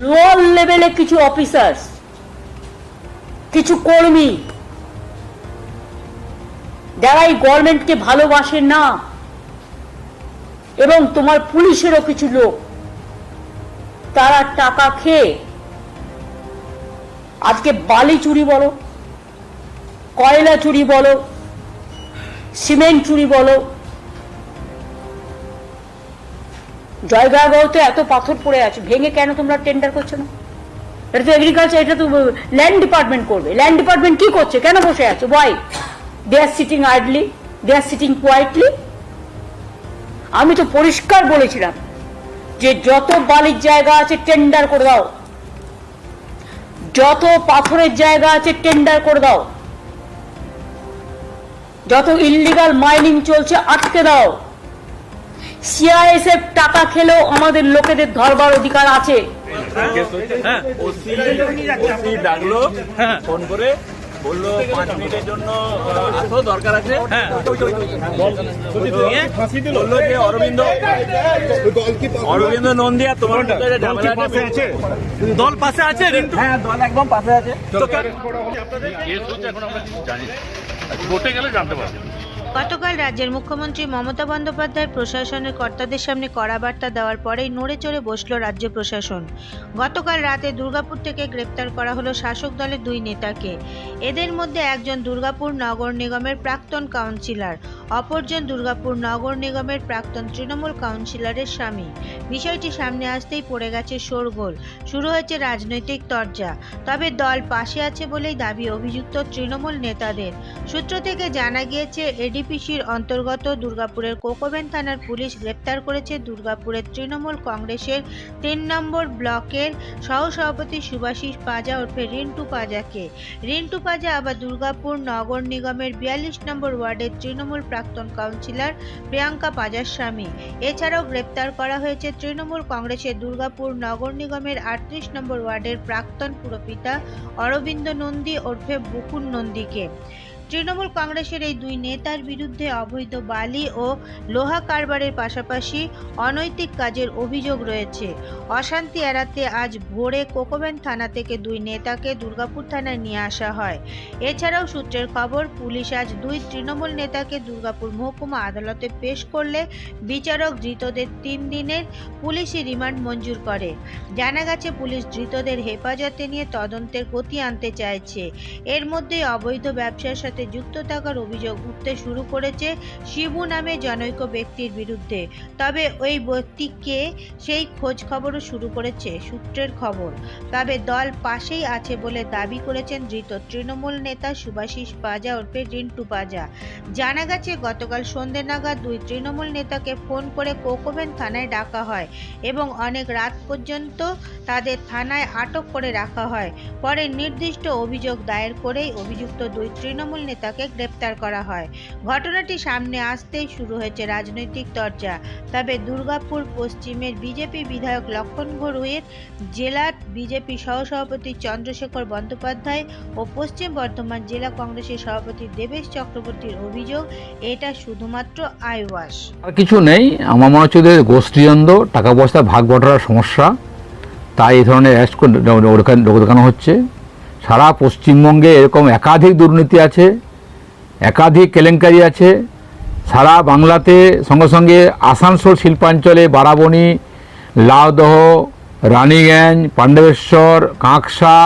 Lower লেভেলে কিছু officers কিছু কর্মী, যারা এই গভর্নমেন্টকে ভালোবাসে না, এবং তোমার পুলিশেরও কিছু লোক, তারা টাকা খেয়ে আজকে বালি চুরি বলো, কয়লা চুরি বলো, সিমেন্ট চুরি বলো জয়গাঁওতে এত পাথর পড়ে আছে, ভেঙে কেন তোমরা টেন্ডার করছ না? এটা তো এগ্রিকালচার এটা তো ল্যান্ড ডিপার্টমেন্ট করবে। ল্যান্ড ডিপার্টমেন্ট কি করছে? কেন বসে আছে? Why they are sitting idly they are sitting quietly আমি তো পরিষ্কার বলেছিলাম যে যত বালির জায়গা আছে টেন্ডার করে দাও। যত পাথরের জায়গা আছে টেন্ডার করে দাও। যত ইল্লিগাল মাইনিং চলছে, আটকে দাও। সিআইএসএফ টাকা খেলেও আমাদের লোকেদের ধরবার অধিকার আছে। হ্যাঁ। ডাকলো ফোন করে বলল পাঁচ মিনিটের জন্য আসো দরকার আছে। হ্যাঁ। বলল যে অরবিন্দ অরবিন্দ নন্দিয়া তোমার দল পাশে আছে হ্যাঁ দল একদম পাশে আছে। গেলে জানতে পারবেন গতকাল রাজ্যের মুখ্যমন্ত্রী মমতা বন্দ্যোপাধ্যায় প্রশাসনের কর্তাদের সামনে কড়া বার্তা দেওয়ার পরেই নড়ে চড়ে বসল রাজ্য প্রশাসন। গতকাল রাতে দুর্গাপুর থেকে গ্রেপ্তার করা হলো শাসক দলের দুই নেতাকে। এদের মধ্যে একজন দুর্গাপুর নগর নিগমের প্রাক্তন কাউন্সিলর, অপরজন দুর্গাপুর নগর নিগমের প্রাক্তন তৃণমূল কাউন্সিলরের স্বামী। বিষয়টি সামনে আসতেই পড়ে গেছে শোরগোল। শুরু হয়েছে রাজনৈতিক তরজা। তবে দল পাশে আছে বলেই দাবি অভিযুক্ত তৃণমূল নেতাদের। সূত্র থেকে জানা গিয়েছে এডিপিসির অন্তর্গত দুর্গাপুরের কোকোবেন থানার পুলিশ গ্রেপ্তার করেছে। দুর্গাপুরের তৃণমূল কংগ্রেসের তিন নম্বর ব্লকের সহসভাপতি সুভাষিস পাজা ওরফে রিন্টু পাজাকে। রিন্টু পাজা আবার দুর্গাপুর নগর নিগমের বিয়াল্লিশ নম্বর ওয়ার্ডের তৃণমূল প্রাক্তন কাউন্সিলর প্রিয়াঙ্কা পাজার স্বামী। এছাড়াও গ্রেপ্তার করা হয়েছে তৃণমূল কংগ্রেসের দুর্গাপুর নগর নিগমের আটত্রিশ নম্বর ওয়ার্ডের প্রাক্তন পুরপিতা অরবিন্দ নন্দী ওরফে বুকুন নন্দীকে। তৃণমূল কংগ্রেসের এই দুই নেতার বিরুদ্ধে অবৈধ বালি ও লোহা কারবারের পাশাপাশি অনৈতিক কাজের অভিযোগ রয়েছে। অশান্তি এড়াতে আজ ভোরে কোকোবেন থানা থেকে দুই নেতাকে দুর্গাপুর থানায় নিয়ে আসা হয়। এছাড়াও সূত্রের খবর, পুলিশ আজ দুই তৃণমূল নেতাকে দুর্গাপুর মহকুমা আদালতে পেশ করলে বিচারক ধৃতদের তিন দিনের পুলিশি রিমান্ড মঞ্জুর করে। জানা গেছে, পুলিশ ধৃতদের হেফাজতে নিয়ে তদন্তের গতি আনতে চাইছে। এর মধ্যে অবৈধ ব্যবসার সাথে যুক্ত থাকার অভিযোগ উঠতে শুরু করেছে শিবু নামে জনৈক ব্যক্তির বিরুদ্ধে। তবে ওই ব্যক্তিকে সেই খোঁজ খবরও শুরু করেছে সূত্রের খবর। তবে দল পাশেই আছে বলে দাবি করেছেন ধৃত তৃণমূল নেতা সুভাষিস পাজা ওরফে রিন্টু পাজা। জানা গেছে, গতকাল সন্ধ্যে নাগাদ দুই তৃণমূল নেতাকে ফোন করে কোকোবেন থানায় ডাকা হয় এবং অনেক রাত পর্যন্ত তাদের থানায় আটক করে রাখা হয়। পরে নির্দিষ্ট অভিযোগ দায়ের করেই অভিযুক্ত দুই তৃণমূল নেতাকে গ্রেপ্তার করা হয়। ঘটনাটি সামনে আসতেই শুরু হয়েছে রাজনৈতিক চর্চা। তবে দুর্গাপুর পশ্চিমের বিজেপি বিধায়ক লক্ষণ ঘড়ুইয়ের জেলার বিজেপি সহসভাপতি চন্দ্রশেখর বন্দ্যোপাধ্যায় ও পশ্চিম বর্ধমান জেলা কংগ্রেসের সভাপতি দেবেশ চক্রবর্তীর অভিযোগ, এটা শুধুমাত্র আইওয়াশ আর কিছু নেই। আমার মনে হচ্ছে গোষ্ঠীদ্বন্দ্ব টাকা পয়সা ভাগ বটরার সমস্যা। তাই এই ধরনের অ্যারেস্ট দেখানো হচ্ছে। সারা পশ্চিমবঙ্গে এরকম একাধিক দুর্নীতি আছে, একাধিক কেলেঙ্কারি আছে, সারা বাংলাতে সঙ্গে সঙ্গে আসানসোল শিল্পাঞ্চলে বারাবণী লাউদহ রানীগঞ্জ, পাণ্ডবেশ্বর, কাঁকসা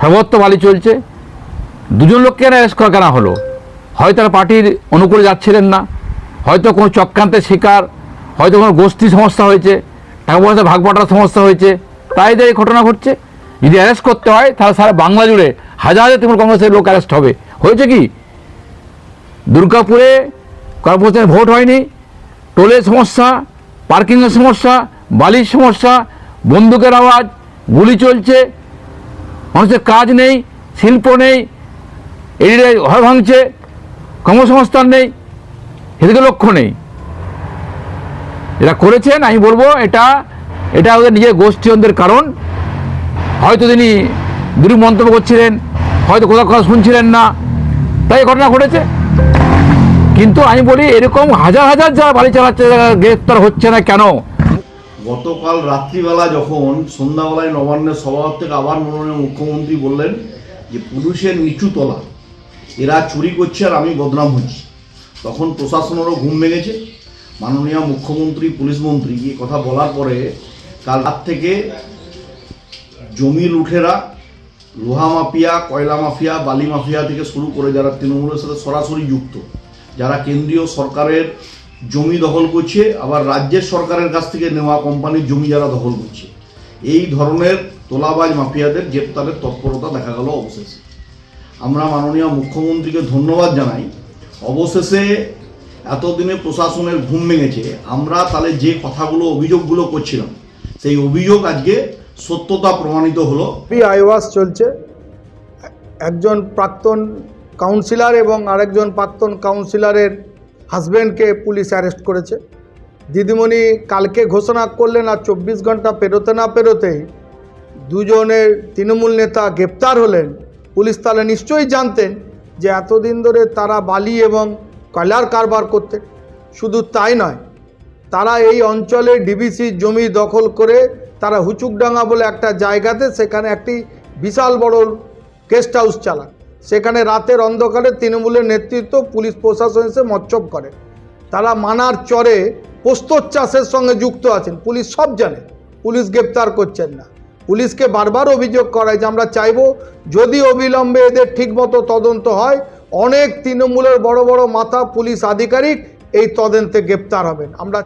সর্বত্র বালি চলছে। দুজন লোককে অ্যারেস্ট করা কেন হলো? হয়তো তারা পার্টির অনুকূলে যাচ্ছিলেন না, হয়তো কোনো চক্রান্তের শিকার, হয়তো কোনো গোষ্ঠী সমস্যা হয়েছে, টাকা পয়সা ভাগ সমস্যা হয়েছে তাই এই ঘটনা ঘটছে। যদি অ্যারেস্ট করতে হয়, তাহলে সারা বাংলা জুড়ে হাজার হাজার তৃণমূল কংগ্রেসের লোক অ্যারেস্ট হবে। হয়েছে কি? দুর্গাপুরে কর্পোরেশনের ভোট হয়নি, টোলের সমস্যা, পার্কিংয়ের সমস্যা, বালির সমস্যা, বন্দুকের আওয়াজ, গুলি চলছে, মানুষের কাজ নেই, শিল্প নেই এদিকে ঘর ভাঙছে, কর্মসংস্থান নেই, এদিকে লক্ষ্য নেই। এটা করেছেন আমি বলব, এটা এটা ওদের নিজের গোষ্ঠীয়নদের কারণ। হয়তো তিনি বিরূপ মন্তব্য করছিলেন, হয়তো কোথাও কথা শুনছিলেন না। তাই ঘটনা ঘটেছে। কিন্তু আমি বলি, এরকম হাজার হাজার যারা বাড়ি চালাচ্ছে গ্রেফতার হচ্ছে না কেন? গতকাল রাত্রিবেলা যখন সন্ধ্যাবেলায় নবান্নের সভাপতি থেকে আবার মাননীয় মুখ্যমন্ত্রী বললেন যে, পুলিশের নিচু তলা, এরা চুরি করছে আর আমি বদনাম হচ্ছি। তখন প্রশাসনেরও ঘুম ভেঙেছে। মাননীয় মুখ্যমন্ত্রী, পুলিশ মন্ত্রী, এই কথা বলার পরে কাল রাত থেকে জমি লুঠেরা, লোহা মাফিয়া, কয়লা মাফিয়া, বালি মাফিয়া থেকে শুরু করে যারা তৃণমূলের সাথে সরাসরি যুক্ত, যারা কেন্দ্রীয় সরকারের জমি দখল করছে, আবার রাজ্যের সরকারের কাছ থেকে নেওয়া কোম্পানির জমি যারা দখল করছে। এই ধরনের তোলাবাজ মাফিয়াদের গ্রেপ্তারের তৎপরতা দেখা গেল অবশেষে। আমরা মাননীয় মুখ্যমন্ত্রীকে ধন্যবাদ জানাই। অবশেষে এতদিনে প্রশাসনের ঘুম ভেঙেছে। আমরা তাহলে যে কথাগুলো, অভিযোগগুলো করছিলাম, সেই অভিযোগ আজকে সত্যতা প্রমাণিত হলো। আইওয়াস চলছে। একজন প্রাক্তন কাউন্সিলর এবং আরেকজন প্রাক্তন কাউন্সিলরের হাজব্যান্ডকে পুলিশ অ্যারেস্ট করেছে। দিদিমণি কালকে ঘোষণা করলেন আর চব্বিশ ঘণ্টা পেরোতে না পেরোতেই দুজনের তৃণমূল নেতা গ্রেপ্তার হলেন। পুলিশ তাহলে নিশ্চয়ই জানতেন যে এতদিন ধরে তারা বালি এবং কয়লার কারবার করতেন। শুধু তাই নয়, তারা এই অঞ্চলে ডিবিসি জমি দখল করে তারা হুচুকডাঙ্গা বলে একটা জায়গাতে সেখানে একটি বিশাল বড় গেস্ট হাউস চালান সেখানে রাতের অন্ধকারে তৃণমূলের নেতৃত্ব, পুলিশ প্রশাসন এসে মচ্ছব করে। তারা মানার চরে পোস্তর চাষের সঙ্গে যুক্ত আছেন। পুলিশ সব জানে, পুলিশ গ্রেপ্তার করছেন না। পুলিশকে বারবার অভিযোগ করায় যে আমরা চাইব যদি অবিলম্বে এদের ঠিকমতো তদন্ত হয়, অনেক তৃণমূলের বড় বড় মাথা পুলিশ আধিকারিক এই তদন্তে গ্রেপ্তার হবেন। আমরা